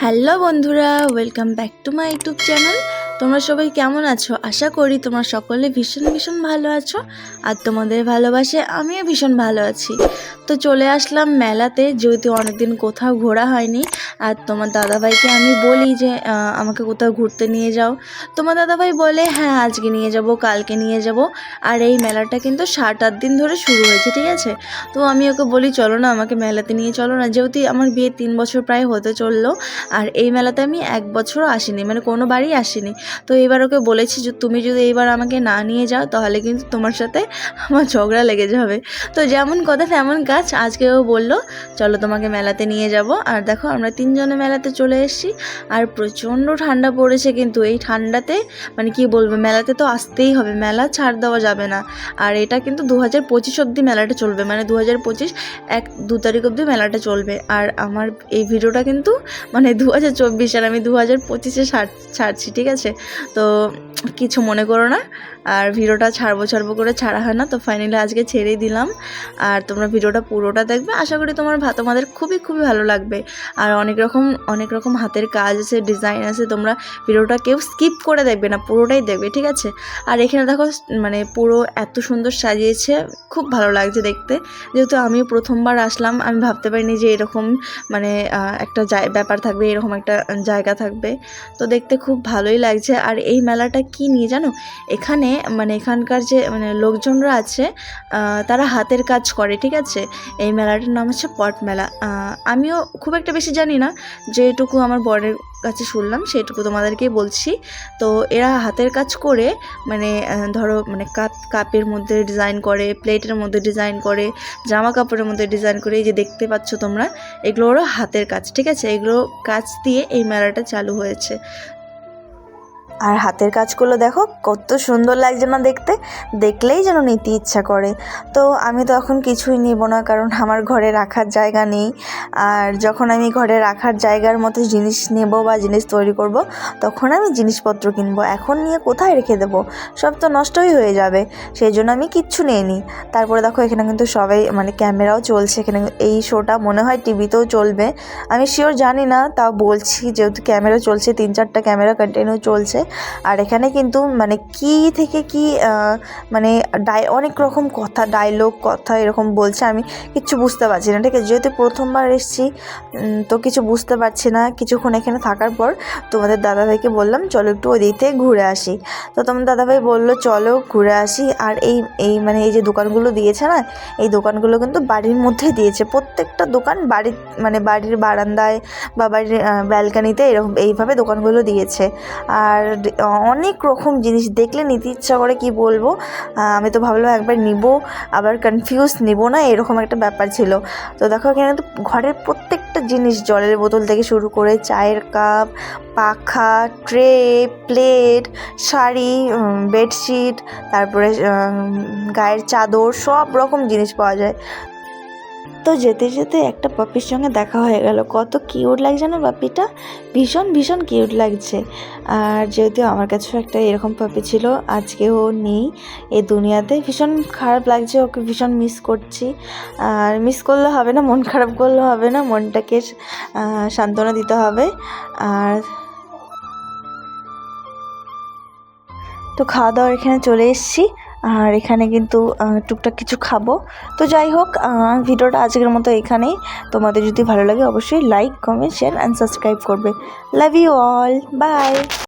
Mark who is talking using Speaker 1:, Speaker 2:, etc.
Speaker 1: Hello বন্ধুরা welcome back to my YouTube channel. তোমরা সবাই কেমন আছো? আশা করি তোমরা সকলে ভীষণ ভীষণ ভালো আছো আর তোমাদের ভালোবাসে আমিও ভীষণ ভালো আছি। তো চলে আসলাম মেলাতে, যেহেতু অনেকদিন কোথাও ঘোরা হয়নি আর তোমার দাদাভাইকে আমি বলি যে আমাকে কোথাও ঘুরতে নিয়ে যাও। তোমার দাদাভাই বলে হ্যাঁ আজকে নিয়ে যাব, কালকে নিয়ে যাব। আর এই মেলাটা কিন্তু সাত আট দিন ধরে শুরু হয়েছে, ঠিক আছে? তো আমি ওকে বলি, চলো না, আমাকে মেলাতে নিয়ে চলো না। যেহেতু আমার বিয়ে তিন বছর প্রায় হতে চলল, আর এই মেলাতে আমি এক বছরও আসিনি মানে কোনো বারই আসিনি। তো এবার ওকে বলেছি যে, তুমি যদি এইবার আমাকে না নিয়ে যাও, তাহলে কিন্তু তোমার সাথে আমার ঝগড়া লেগে যাবে। তো যেমন কথা তেমন কাজ। আজকে ও বলল, চলো তোমাকে মেলাতে নিয়ে যাব। আর দেখো, আমরা তিনজনে মেলাতে চলে এসেছি। আর প্রচণ্ড ঠান্ডা পড়েছে কিন্তু এই ঠান্ডাতে মানে কি বলব, মেলাতে তো আসতেই হবে। মেলা ছাড় দেওয়া যাবে না। আর এটা কিন্তু দু হাজার পঁচিশ অবধি মেলাটা চলবে। মানে দু হাজার পঁচিশ এক দু তারিখ অবধি মেলাটা চলবে। আর আমার এই ভিডিওটা কিন্তু মানে দু হাজার চব্বিশ আর আমি দু হাজার পঁচিশে ছাড় ছাড়ছি, ঠিক আছে? তো কিছু মনে করো না। আর ভিডিওটা ছাড়বো ছাড়বো করে ছাড়া হয় না, তো ফাইনালি আজকে ছেড়েই দিলাম। আর তোমরা ভিডিওটা পুরোটা দেখবে, আশা করি তোমার ভা- তোমাদের খুবই খুবই ভালো লাগবে। আর অনেক রকম অনেক রকম হাতের কাজ আছে ডিজাইন আছে, তোমরা ভিডিওটা কেউ স্কিপ করে দেখবে না, পুরোটাই দেখবে, ঠিক আছে? আর এখানে দেখো মানে পুরো এত সুন্দর সাজিয়েছে, খুব ভালো লাগছে দেখতে। যেহেতু আমি প্রথমবার আসলাম, আমি ভাবতে পারিনি যে এরকম মানে একটা ব্যাপার থাকবে, এরকম একটা জায়গা থাকবে। তো দেখতে খুব ভালোই লাগছে। আর এই মেলাটা কি নিয়ে জানো? এখানে মানে এখানকার যে মানে লোকজনরা আছে তারা হাতের কাজ করে, ঠিক আছে? এই মেলাটার নাম হচ্ছে পট মেলা। আমিও খুব একটা বেশি জানি না, যেটুকু আমার বরের কাছে শুনলাম, সেটুকু তোমাদেরকে বলছি। তো এরা হাতের কাজ করে মানে ধরো মানে কাপ, কাপের মধ্যে ডিজাইন করে, প্লেটের মধ্যে ডিজাইন করে জামা কাপড়ের মধ্যে ডিজাইন করে, এই যে দেখতে পাচ্ছ তোমরা, এগুলো ওরা হাতের কাজ, ঠিক আছে? এগুলো কাজ দিয়ে এই মেলাটা চালু হয়েছে। আর হাতের কাজগুলো দেখো, কত সুন্দর লাগছে না দেখতে। দেখলেই যেন নিতে ইচ্ছা করে। তো আমি তো এখন কিছুই নিব না, কারণ আমার ঘরে রাখার জায়গা নেই। আর যখন আমি ঘরে রাখার জায়গার মতো জিনিস নেব বা জিনিস তৈরি করব, তখন আমি জিনিসপত্র কিনবো। এখন নিয়ে কোথায় রেখে দেবো? সব তো নষ্টই হয়ে যাবে। সেই জন্য আমি কিচ্ছু নিইনি তারপরে দেখো, এখানে কিন্তু সবাই মানে ক্যামেরাও চলছে। এখানে এই শোটা মনে হয় টিভিতেও চলবে। আমি শিওর জানি না, তাও বলছি, যেহেতু ক্যামেরা চলছে, তিন চারটা ক্যামেরা কন্টিনিউ চলছে। আর এখানে কিন্তু মানে কি থেকে কি মানে ডাই, অনেক রকম কথা ডায়লগ কথা এরকম বলছে, আমি কিচ্ছু বুঝতে পারছি না, ঠিক আছে? যেহেতু প্রথমবার এসেছি তো কিছু বুঝতে পারছি না। কিছুক্ষণ এখানে থাকার পর তোমাদের দাদাভাইকে বললাম, চলো একটু ওই দিক থেকে ঘুরে আসি। তো তোমার দাদাভাই বলল, চলো ঘুরে আসি। আর এই এই মানে এই যে দোকানগুলো দিয়েছে না, এই দোকানগুলো কিন্তু বাড়ির মধ্যেই দিয়েছে। প্রত্যেকটা দোকান বাড়ির মানে বাড়ির বারান্দায় বা বাড়ির ব্যালকানিতে এরকম এইভাবে দোকানগুলো দিয়েছে। আর অনেক রকম জিনিস। দেখলে নিতে ইচ্ছা করে, কি বলব? আমি তো ভাবলাম একবার নিব, আবার কনফিউজ নিব না, এরকম একটা ব্যাপার ছিল। তো দেখো, এখানে তো ঘরের প্রত্যেকটা জিনিস, জলের বোতল থেকে শুরু করে চায়ের কাপ, পাখা, ট্রে, প্লেট, শাড়ি বেডশিট, তারপরে গায়ের চাদর, সব রকম জিনিস পাওয়া যায়। তো যেতে যেতে একটা পাপির সঙ্গে দেখা হয়ে গেল। কত কিউট লাগছে না পাপিটা? ভীষণ ভীষণ কিউট লাগছে। আর যেহেতু আমার কাছেও একটা এরকম পাপি ছিল আজকে ও নেই এই দুনিয়াতে। ভীষণ খারাপ লাগছে, ওকে ভীষণ মিস করছি। আর মিস করলে হবে না, মন খারাপ করলে হবে না, মনটাকে সান্ত্বনা দিতে হবে। আর তো খাওয়া দাওয়ার এখানে চলে এসেছি। আর এখানে কিন্তু টুকটাক কিছু খাব। তো যাই হোক ভিডিওটা আজকের মতো এখানেই। তোমাদের যদি ভালো লাগে, অবশ্যই like comment share and subscribe করবে। Love you all by